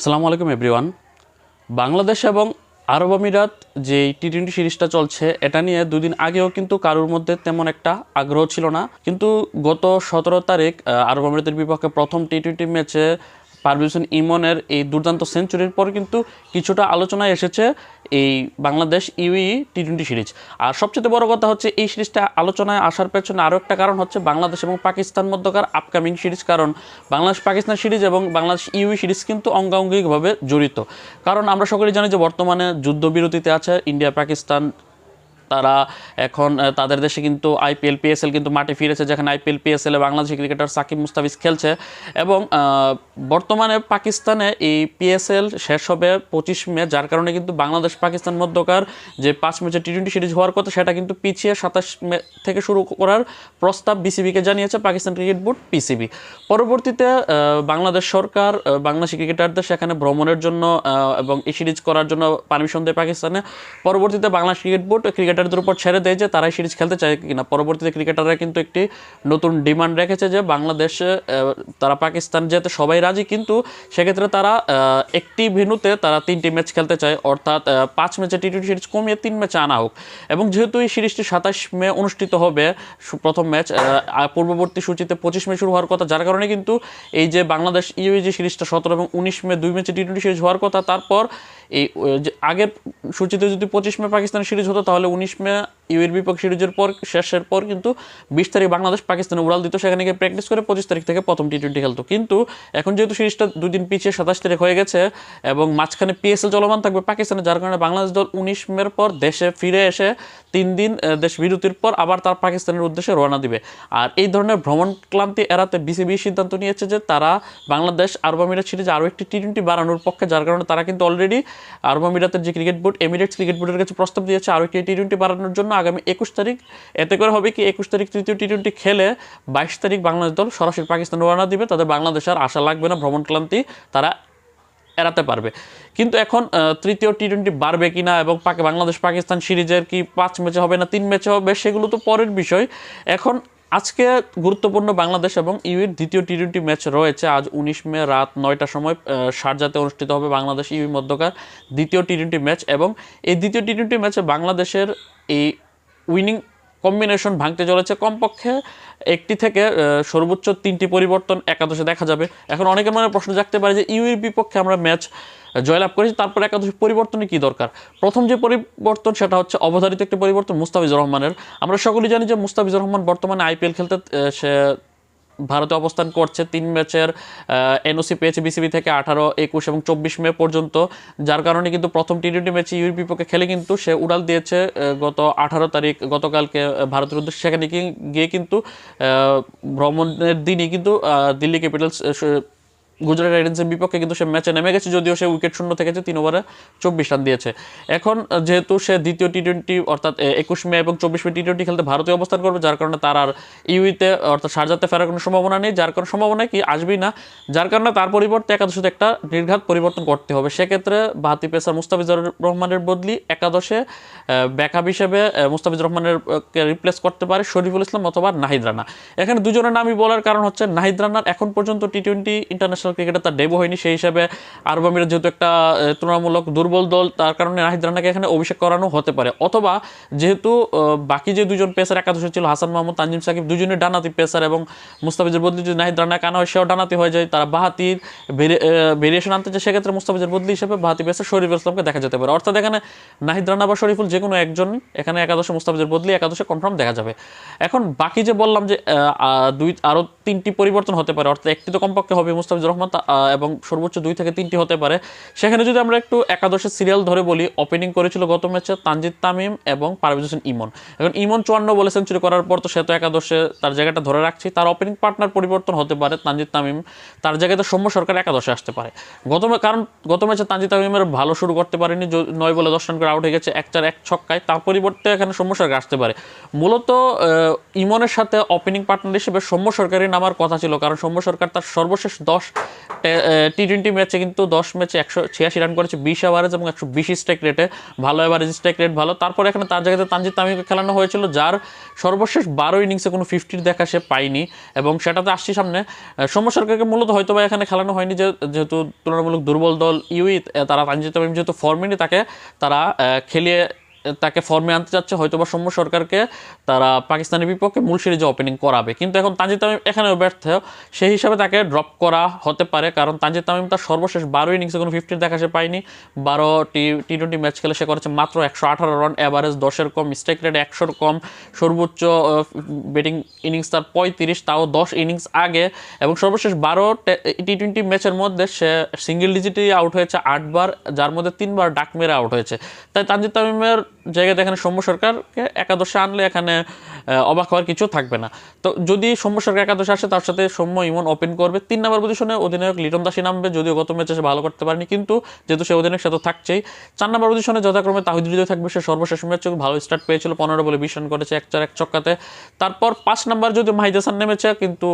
আসসালামু আলাইকুম এভরিওয়ান বাংলাদেশ এবং আরব আমিরাত যে টি টোয়েন্টি সিরিজটা চলছে, এটা নিয়ে দুদিন আগেও কিন্তু কারোর মধ্যে তেমন একটা আগ্রহ ছিল না। কিন্তু গত সতেরো তারিখ আরব আমিরাতের বিপক্ষে প্রথম টি টোয়েন্টি ম্যাচে পারভেজ হোসেন ইমনের এই দুর্দান্ত সেঞ্চুরির পর কিন্তু কিছুটা আলোচনায় এসেছে এই Bangladesh UAE T twenty series. আর সবচেয়ে বড় কথা হচ্ছে এই সিরিজটা আলোচনায় আসার পেছনে আরও একটা কারণ হচ্ছে বাংলাদেশ এবং পাকিস্তান মধ্যকার আপকামিং সিরিজ, কারণ বাংলাদেশ পাকিস্তান সিরিজ এবং বাংলাদেশ ইউই সিরিজ কিন্তু অঙ্গাঙ্গিকভাবে জড়িত। কারণ আমরা সকলেই জানি যে বর্তমানে যুদ্ধবিরতিতে আছে ইন্ডিয়া পাকিস্তান তারা এখন তাদের দেশে কিন্তু আইপিএল পিএসএল কিন্তু মাঠে ফিরেছে, যেখানে IPL PSL Bangladeshi cricketer Shakib Mustafiz খেলছে। এবং বর্তমানে পাকিস্তানে এই পিএসএল শেষ হবে পঁচিশ মে, যার কারণে কিন্তু বাংলাদেশ পাকিস্তান মধ্যকার যে পাঁচ ম্যাচের টি টোয়েন্টি সিরিজ হওয়ার কথা, সেটা কিন্তু পিছিয়ে সাতাশ মে থেকে শুরু করার প্রস্তাব বিসিবিকে জানিয়েছে পাকিস্তান ক্রিকেট বোর্ড পিসিবি পরবর্তীতে বাংলাদেশ সরকার বাংলাদেশি ক্রিকেটারদের সেখানে ভ্রমণের জন্য এবং এই সিরিজ করার জন্য পারমিশন দেয় পাকিস্তানে। পরবর্তীতে বাংলাদেশ ক্রিকেট বোর্ড ক্রিকেটারদের উপর ছেড়ে দেয় যে তারাই সিরিজ খেলতে চায় কিনা। পরবর্তীতে ক্রিকেটাররা কিন্তু একটি নতুন ডিমান্ড রেখেছে যে বাংলাদেশে তারা পাকিস্তান যেতে সবাই রাজি, কিন্তু সেক্ষেত্রে তারা একটি ভেন্যুতে তারা তিনটি ম্যাচ খেলতে চায়। অর্থাৎ পাঁচ ম্যাচে টি টোয়েন্টি সিরিজ কমিয়ে তিন ম্যাচে আনা হোক। এবং যেহেতু এই সিরিজটি সাতাশ মে অনুষ্ঠিত হবে প্রথম ম্যাচ পূর্ববর্তী সূচিতে পঁচিশ মে শুরু হওয়ার কথা, যার কারণে কিন্তু এই যে বাংলাদেশ ইউএ যে সিরিজটা সতেরো এবং উনিশ মে দুই ম্যাচে টি টোয়েন্টি সিরিজ হওয়ার কথা, তারপর এই আগের সূচিতে যদি পঁচিশ মে পাকিস্তান সিরিজ হতো, তাহলে উনিশ মে ইউএর বিপক্ষ সিরিজের পর, শেষের পর কিন্তু বিশ তারিখ বাংলাদেশ পাকিস্তানে উড়াল দিত, সেখানে গিয়ে প্র্যাকটিস করে পঁচিশ তারিখ থেকে প্রথম টি টোয়েন্টি খেলতো। কিন্তু এখন যেহেতু সিরিজটা দুদিন পিছিয়ে সাতাশ তারিখ হয়ে গেছে এবং মাঝখানে পিএসএল চলমান থাকবে পাকিস্তানে, যার কারণে বাংলাদেশ দল উনিশ মের পর দেশে ফিরে এসে তিন দিন দেশ বিরতির পর আবার তার পাকিস্তানের উদ্দেশ্যে রওনা দিবে। আর এই ধরনের ভ্রমণ ক্লান্তি এড়াতে বিসিবি সিদ্ধান্ত নিয়েছে যে তারা বাংলাদেশ আরব আমিরাত সিরিজে আরও একটি টি টোয়েন্টি বাড়ানোর পক্ষে, যার কারণে তারা কিন্তু অলরেডি আরব আমিরাতের যে ক্রিকেট বোর্ড এমিরেটস ক্রিকেট বোর্ডের কাছে প্রস্তাব দিয়েছে আরও একটি টি টোয়েন্টি বাড়ানোর জন্য। আগামী একুশ তারিখ। এতে করে হবে কি একুশ তারিখ তৃতীয় টি টোয়েন্টি খেলে বাইশ তারিখ বাংলাদেশ দল সরাসরি পাকিস্তান রওনা দিবে। তাদের বাংলাদেশ আর আশা লাগবে না ভ্রমণ ক্লান্তি তারা এড়াতে পারবে। কিন্তু এখন তৃতীয় টি টোয়েন্টি বাড়বে কিনা এবং পাক- বাংলাদেশ পাকিস্তান সিরিজের কি পাঁচ ম্যাচে হবে না তিন ম্যাচে হবে সেগুলো তো পরের বিষয়। এখন আজকে গুরুত্বপূর্ণ বাংলাদেশ এবং ইউএর দ্বিতীয় টি টোয়েন্টি ম্যাচ রয়েছে। আজ উনিশ মে রাত নয়টার সময় আহ, শারজাতে অনুষ্ঠিত হবে বাংলাদেশ ইউই মধ্যকার দ্বিতীয় টি টোয়েন্টি ম্যাচ এবং এই দ্বিতীয় টি টোয়েন্টি ম্যাচে বাংলাদেশের এই উইনিং কম্বিনেশন ভাঙতে চলেছে কমপক্ষে একটি থেকে সর্বোচ্চ তিনটি পরিবর্তন একাদশে দেখা যাবে। এখন অনেকের মনে প্রশ্ন জাগতে পারে যে ইউএর বিপক্ষে আমরা ম্যাচ জয়লাভ করেছি, তারপরে একাদশ পরিবর্তনে কি দরকার? প্রথম যে পরিবর্তন সেটা হচ্ছে অবধারিত একটি পরিবর্তন, মুস্তাফিজুর রহমানের। আমরা সকলেই জানি যে মুস্তাফিজুর রহমান বর্তমানে আইপিএল খেলতে সে ভারতে অবস্থান করছে তিন ম্যাচের এনওসি পেয়েছে বিসিবি থেকে আঠারো, একুশ এবং চব্বিশ মে পর্যন্ত। যার কারণে কিন্তু প্রথম টি টোয়েন্টি ম্যাচে ইউর বিপক্ষে খেলে কিন্তু সে উড়াল দিয়েছে গত আঠারো তারিখ, গতকালকে ভারতের উদ্দেশ্যে। সেখানে গিয়ে- কিন্তু ভ্রমণের দিনই কিন্তু দিল্লি ক্যাপিটালস গুজরাট রাইডেন্সের বিপক্ষে কিন্তু সে ম্যাচে নেমে গেছে, যদিও সে উইকেট শূন্য থেকেছে তিন ওভারে চব্বিশ রান দিয়েছে। এখন যেহেতু সে দ্বিতীয় টি টোয়েন্টি অর্থাৎ একুশ মে এবং চব্বিশ মে টি টোয়েন্টি খেলতে ভারতে অবস্থান করবে, যার কারণে তার আর ইউইতে, অর্থাৎ সারজাতে ফেরার কোনো সম্ভাবনা নেই। যার কারণে সম্ভাবনা কি, আসবেই না। যার কারণে তার পরিবর্তে একাদশে একটা নির্ঘাত পরিবর্তন করতে হবে। সেক্ষেত্রে বাহাতি পেসার মুস্তাফিজুর রহমানের বদলি একাদশে ব্যাকআপ হিসেবে মুস্তাফিজুর রহমানের রিপ্লেস করতে পারে শরীফুল ইসলাম অথবা নাহিদ রানা। এখানে দুজনের নামই বলার কারণ হচ্ছে নাহিদ রানার এখন পর্যন্ত টি টোয়েন্টি ইন্টারন্যাশনাল ক্রিকেটে তার ডেবু হয়নি, সেই হিসাবে আরব আমিরাত যেহেতু একটা তুলনামূলক দুর্বল দল, তার কারণে নাহিদ রানাকে এখানে অভিষেক করানো হতে পারে। অথবা যেহেতু বাকি যে দুজন পেসার একাদশে ছিল, হাসান মাহমুদ, তানজিম সাকিব দুজনের ডানাতি পেসার এবং মুস্তাফিজের বদলি যদি নাহিদ রানাকে আনা হয়, সেও ডানাতি হয়ে যায়। তারা বাহাতির ভেরিয়েশন আনতে চায়, সেক্ষেত্রে মুস্তাফিজের বদলি হিসেবে বাহাতি পেসার শরীফুল ইসলামকে দেখা যেতে পারে। অর্থাৎ এখানে নাহিদ রানা বা শরীফুল যে কোনো একজন, এখানে একাদশে মুস্তাফিজের বদলি, একাদশে কনফার্ম দেখা যাবে। এখন বাকি যে বললাম যে দুই, আরও তিনটি পরিবর্তন হতে পারে, অর্থাৎ একটি তো কমপক্ষে হবে মুস্তাফিজুর তা- আহ, এবং সর্বোচ্চ দুই থেকে তিনটি হতে পারে। সেখানে যদি আমরা একটু একাদশের সিরিয়াল ধরে বলি ওপেনিং করেছিল গত ম্যাচে তানজিদ তামিম এবং পারভেজ হোসেন ইমন। এখন ইমন চুয়ান্ন বলে সেঞ্চুরি করার পর তো সে তো একাদশে তার জায়গাটা ধরে রাখছি। তার ওপেনিং পার্টনার পরিবর্তন হতে পারে তানজিদ তামিম। তার জায়গায় তো সৌম্য সরকার একাদশে আসতে পারে। গত কারণ গত ম্যাচে তানজিদ তামিমের ভালো শুরু করতে পারেনি নয় বলে দশ রান করে আউট হয়ে গেছে এক চার এক ছক্কায়। তার পরিবর্তে এখানে সৌম্য সরকার আসতে পারে। মূলত ইমনের সাথে ওপেনিং পার্টনার হিসেবে সৌম্য সরকারের নামার কথা ছিল কারণ সৌম্য সরকার তার সর্বশেষ দশ টি টোয়েন্টি ম্যাচে কিন্তু দশ ম্যাচে একশো ছিয়াশি রান করেছে, বিশ ওভারেজ এবং একশো বিশ স্ট্রাইক রেটে ভালো এভারেজ স্ট্রাইক রেট ভালো। তারপর এখানে তার জায়গাতে তানজিদ তামিমকে খেলানো হয়েছিল, যার সর্বশেষ বারো ইনিংসে কোনো ফিফটির দেখা সে পায়নি। এবং সেটাতে আসছি সামনে সৌম্য সরকারকে মূলত হয়তো বা এখানে খেলানো হয়নি, যে, যেহেতু তুলনামূলক দুর্বল দল ইউই তারা তানজিদ তামিম যেহেতু ফর্মেনি তাকে তারা খেলিয়ে তাকে ফর্মে আনতে চাচ্ছে হয়তো বা সৌম্য সরকারকে তারা পাকিস্তানের বিপক্ষে মূল সিরিজে ওপেনিং করাবে। কিন্তু এখন তানজিদ তামিম এখানেও ব্যর্থ। সেই হিসাবে তাকে ড্রপ করা হতে পারে, কারণ তানজিদ তামিম তার সর্বশেষ বারো ইনিংসে কোনো ফিফটির দেখা সে পায়নি। বারো টি টি টোয়েন্টি ম্যাচ খেলে সে করেছে মাত্র একশো আঠারো রান অ্যাভারেজ দশের কম স্ট্রাইক রেট একশোর কম, সর্বোচ্চ ব্যাটিং ইনিংস তার পঁয়ত্রিশ, তাও দশ ইনিংস আগে। এবং সর্বশেষ বারো টি টোয়েন্টি ম্যাচের মধ্যে সে সিঙ্গেল ডিজিটই আউট হয়েছে আটবার, যার মধ্যে তিনবার ডাক মেরে আউট হয়েছে। তাই তানজিদ তামিমের জায়গাতে এখানে সৌম্য সরকারকে একাদশে আনলে এখানে অবাক হওয়ার কিছু থাকবে না। তো যদি সৌম্য সরকার একাদশে আসে, তার সাথে সৌম্য ইমন ওপেন করবে। তিন নম্বর পজিশনে অধিনায়ক লিটন দাসী নামবে, যদিও গত ম্যাচে সে ভালো করতে পারেনি, কিন্তু যেহেতু সে অধিনায়ক, সে তো থাকছেই। চার নম্বর পজিশনে যথাক্রমে তাহিদ হৃদয় থাকবে, সে সর্বশেষ ম্যাচে ভালো স্টার্ট পেয়েছিল, পনেরো বলে বিশ রান করেছে, এক চার এক ছক্কাতে। তারপর পাঁচ নম্বর যদি মাহিদ হাসান নেমেছে, কিন্তু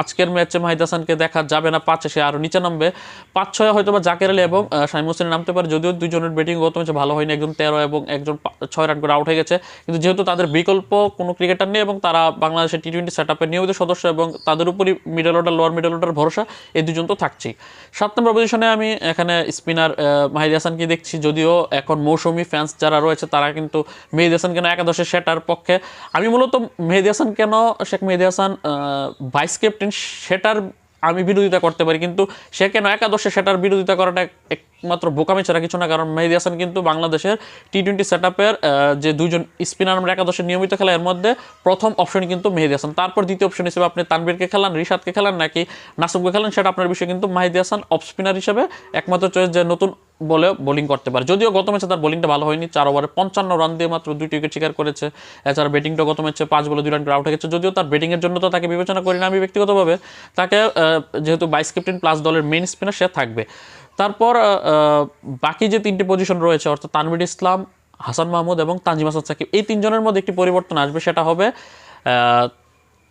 আজকের ম্যাচে মাহিদ হাসানকে দেখা যাবে না পাঁচে, সে আরও নিচে নামবে। পাঁচ, ছয় হয়তো বা জাকের আলী এবং শামীম হোসেন নামতে পারে, যদিও দুজনের ব্যাটিং গত ম্যাচে ভালো হয়নি, একজন তেরো এবং একজন ছয় রান করে আউট হয়ে গেছে। কিন্তু যেহেতু তাদের বিকল্প কোনো ক্রিকেটার নেই এবং তারা বাংলাদেশের টি টোয়েন্টি সেট আপের নিয়মিত সদস্য এবং তাদের উপরই middle order lower middle order ভরসা, এই দুজন তো থাকছেই। সাত নম্বর পজিশনে আমি এখানে স্পিনার মাহিদ হাসানকে দেখছি, যদিও এখন মৌসুমি ফ্যান্স যারা রয়েছে, তারা কিন্তু মেহেদি হাসান কেন একাদশে সেটার পক্ষে। আমি মূলত মেহেদি হাসান কেন, শেখ মেহেদি হাসান ভাইস ক্যাপ্টেন সেটার আমি বিরোধিতা করতে পারি, কিন্তু সে কেন একাদশে সেটার বিরোধিতা করাটা একমাত্র বোকামি ছাড়া কিছু না? কারণ মেহেদি হাসান কিন্তু বাংলাদেশের টি টোয়েন্টি সেট যে দুজন স্পিনার আমরা একাদশে নিয়মিত খেলা, এর মধ্যে প্রথম অপশন কিন্তু মেহেদি হাসান। তারপর দ্বিতীয় অপশন হিসেবে আপনি তানবীরকে খেলান, রিশাদকে খেলান, নাকি নাসুমকে খেলান, সেটা আপনার বিষয়ে। কিন্তু মাহিদি হাসান অফ স্পিনার হিসেবে একমাত্র চয়েস যে নতুন বলে বোলিং করতে পারে। যদিও গত ম্যাচে তার বোলিংটা ভালো হয়নি, চার ওভারে পঞ্চান্ন রান দিয়ে মাত্র দুইটি উইকেট শিকার করেছে। এছাড়া ব্যাটিংটা গত ম্যাচে পাঁচ বলে দুই রান করে আউট হয়ে গেছে। যদিও তার ব্যাটিংয়ের জন্য তো তাকে বিবেচনা করি না আমি ব্যক্তিগতভাবে। তাকে যেহেতু ভাইস ক্যাপ্টেন প্লাস দলের মেন স্পিনার সে থাকবে। তারপর বাকি যে তিনটি পজিশন রয়েছে, অর্থাৎ তানবির ইসলাম, হাসান মাহমুদ এবং তানজিম হাসান সাকিব, এই তিনজনের মধ্যে একটি পরিবর্তন আসবে। সেটা হবে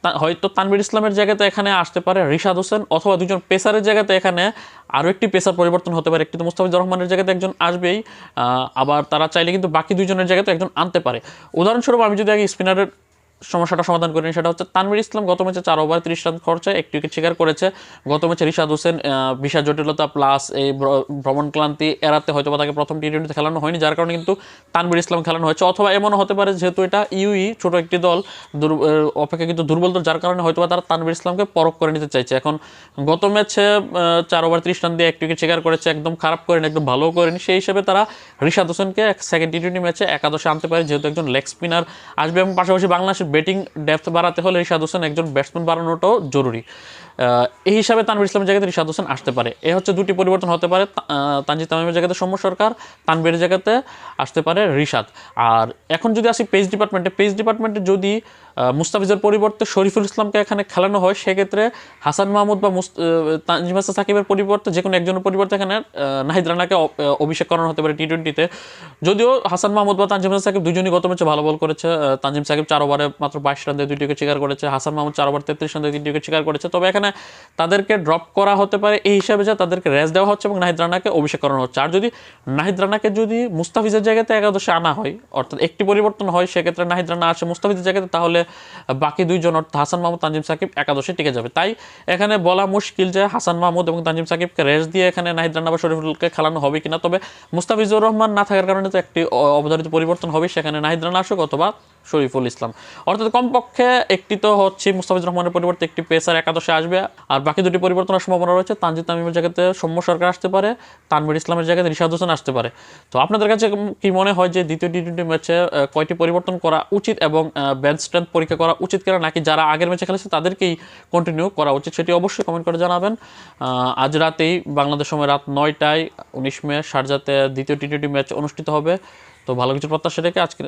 হয়তো তানবির ইসলামের জায়গাতে এখানে আসতে পারে রিশাদ হোসেন অথবা দুজন পেসারের জায়গাতে এখানে আরও একটি পেসার পরিবর্তন হতে পারে। একটি তো মুস্তাফিজুর রহমানের জায়গাতে একজন আসবেই আবার তারা চাইলে কিন্তু বাকি দুজনের জায়গাতে একজন আনতে পারে। উদাহরণস্বরূপ আমি যদি আগে স্পিনারের সমস্যাটা সমাধান করি সেটা হচ্ছে তানভীর ইসলাম গত ম্যাচে চার ওভার তিরিশ রান খরচে একটি উইকেট শিকার করেছে। গত ম্যাচে রিশাদ হোসেন বিশাল জটিলতা প্লাস এই ভ্রমণ ক্লান্তি এড়াতে হয়তো বা তাকে প্রথম টি টোয়েন্টিতে খেলানো হয়নি যার কারণে কিন্তু তানভীর ইসলাম খেলানো হয়েছে। অথবা এমনও হতে পারে যেহেতু এটা ইউই ছোট একটি দল আহ, অপেক্ষাকৃত দুর্বল দল যার কারণে হয়তো বা তারা তানভীর ইসলামকে পরখ করে নিতে চাইছে। এখন গত ম্যাচে চার ওভার তিরিশ রান দিয়ে একটি উইকেট শিকার করেছে একদম খারাপ করেনি একদম ভালোও করেনি। সেই হিসেবে তারা রিশাদ হোসেনকে সেকেন্ড টি টোয়েন্টি ম্যাচে একাদশে আনতে পারে যেহেতু একজন লেগ স্পিনার আসবে। এবং পাশাপাশি বাংলাদেশের ব্যাটিং ডেপথ বাড়াতে হলে রিশাদ হোসেন একজন ব্যাটসম্যান বাড়ানোটাও জরুরি। এই হিসাবে তানভীর ইসলামের জায়গাতে রিশাদ হোসেন আসতে পারে। এ হচ্ছে দুটি পরিবর্তন হতে পারে। তা- আহ, তানজিদ তামিমের জায়গাতে সৌম্য সরকার তানভীরের জায়গাতে আসতে পারে রিশাদ। আর এখন যদি আসি পেজ ডিপার্টমেন্টে পেজ ডিপার্টমেন্টে যদি মুস্তাফিজের পরিবর্তে শরীফুল ইসলামকে এখানে খেলানো হয় সেক্ষেত্রে হাসান মাহমুদ বা তানজিম হাসান সাকিবের পরিবর্তে যে কোনো একজনের পরিবর্তে এখানে নাহিদ রানাকে অভিষেক করানো হতে পারে টি টোয়েন্টিতে যদিও হাসান মাহমুদ বা তানজিম হাসান সাকিব দুজনই গত ম্যাচে ভালো বল করেছে। তানজিম সাকিব চার ওভারে মাত্র বাইশ রান দিয়ে দুইটি উইকেট শিকার করেছে। হাসান মাহমুদ চার ওভার তেত্রিশ রান দিয়ে তিনটি উইকেট শিকার করেছে। তবে এখানে তাদেরকে ড্রপ করা হতে পারে। এই হিসাবে যে তাদেরকে রেস্ট দেওয়া হচ্ছে এবং নাহিদ রানাকে অভিষেক করানো হচ্ছে। আর যদি নাহিদ রানাকে যদি মুস্তাফিজের জায়গাতে একাদশে আনা হয়, অর্থাৎ একটি পরিবর্তন হয়, সেক্ষেত্রে নাহিদ রানা আসে মুস্তাফিজের জায়গাতে, তাহলে বাকি দুইজন, অর্থাৎ হাসান মাহমুদ, তানজিম সাকিব একাদশে টিকে যাবে। তাই এখানে বলা মুশকিল যে হাসান মাহমুদ এবং তানজিম সাকিবকে রেস্ট দিয়ে এখানে নাহিদ রানা বা শরীফুলকে খেলানো হবে কিনা। তবে মুস্তাফিজুর রহমান না থাকার কারণে তো একটি অবধারিত পরিবর্তন হবে। সেখানে নাহিদ রানা আসুক অথবা শরীফুল ইসলাম। অর্থাৎ কমপক্ষে একটি তো হচ্ছে মুস্তাফিজুর রহমানের পরিবর্তে একটি পেসার একাদশে আসবে, আর বাকি দুটি পরিবর্তনের সম্ভাবনা রয়েছে। তানজিদ তামিমের জায়গাতে সৌম্য সরকার আসতে পারে, তানভীর ইসলামের জায়গাতে রিশাদ হোসেন আসতে পারে। তো আপনাদের কাছে কি মনে হয় যে দ্বিতীয় টি টোয়েন্টি ম্যাচে কয়টি পরিবর্তন করা উচিত এবং বেঞ্চ স্ট্রেন্থ পরীক্ষা করা উচিত কিনা, নাকি যারা আগের ম্যাচে খেলেছে তাদেরকেই কন্টিনিউ করা উচিত সেটি অবশ্যই কমেন্ট করে জানাবেন। আজ রাতেই বাংলাদেশ সময় রাত নয়টায়, উনিশ মে শারজাতে দ্বিতীয় টি টোয়েন্টি ম্যাচ অনুষ্ঠিত হবে। তো ভালো কিছু প্রত্যাশা রেখে আজকের